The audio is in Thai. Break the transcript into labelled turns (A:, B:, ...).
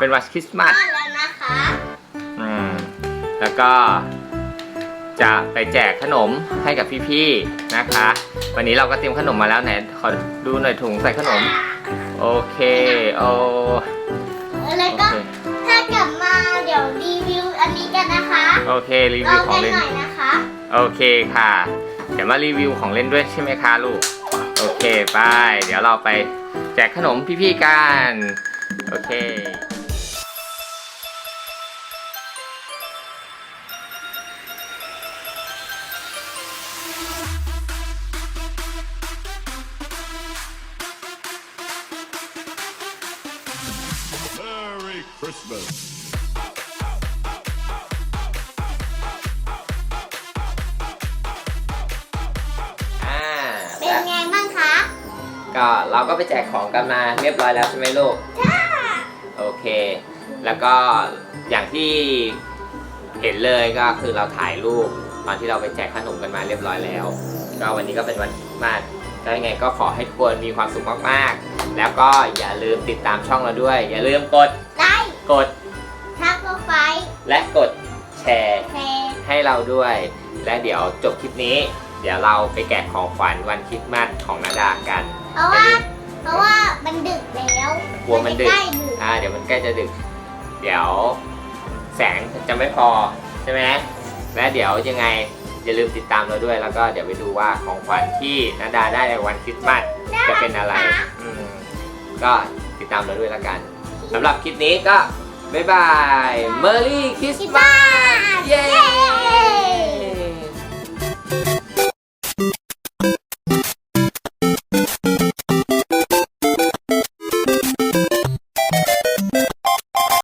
A: เป็นวันคริสต์มาส
B: ทอดแล้วนะคะ
A: อืมแล้วก็จะไปแจกขนมให้กับพี่ๆนะคะ วันนี้เราก็เตรียมขนมมาแล้วไหนขอดูหน่อยถุงใส่ขนม โอเคโอ
B: แล้ว
A: โอ
B: ก็
A: เค
B: ถ้ากลับมาเดี๋ยวรีวิวอันนี้กันนะคะ
A: โอเครี
B: ร
A: วิ
B: อ
A: วขอ
B: กั
A: ง
B: น
A: เล่น
B: หน่อยนะคะ
A: โอเคค่ะ เดี๋ยวมารีวิวของเล่นด้วยใช่ไหมคะลูก โอเคไปเดี๋ยวเราไปแจกขนมพี่ๆกัน โอเค
C: Merry Christmas.
A: อ่า
B: เป็นไงบ้างคะ
A: ก็เราก็ไปแจกของกันมาเรียบร้อยแล้วใช่ไหมลูก โอเค แล้วก็อย่างที่เห็นเลยก็คือเราถ่ายรูปตอนที่เราไปแจกขนมกันมาเรียบร้อยแล้ว ก็วันนี้ก็เป็นวันคริสต์มาสก็ยังไงก็ขอให้ทุกคนมีความสุขมากๆ แล้วก็อย่าลืมติดตามช่องเราด้วย อย่าลืมกด
B: ไลค์
A: กด
B: ทักโปรไฟล์
A: และกดแชร์
B: แชร์
A: ให้เราด้วย และเดี๋ยวจบคลิปนี้ เดี๋ยวเราไปแกะของขวัญวันคริสต์มาสของนาดากัน
B: เพราะว่า
A: กลัวมันดึก
B: จะใกล้ดึก
A: อ่าเดี๋ยวมันใกล้จะดึก เดี๋ยวแสงจะไม่พอใช่ไหมและเดี๋ยวยังไงอย่าลืมติดตามเราด้วยแล้วก็เดี๋ยวไปดูว่าของขวัญที่นาดาได้ในวันคริสต์มาสจะเป็นอะไรอืมก็ติดตามเราด้วยแล้วกันสำหรับคลิปนี้ก็บ๊ายบาย Merry
B: คิด
A: Christmas
B: บ้า
A: เย้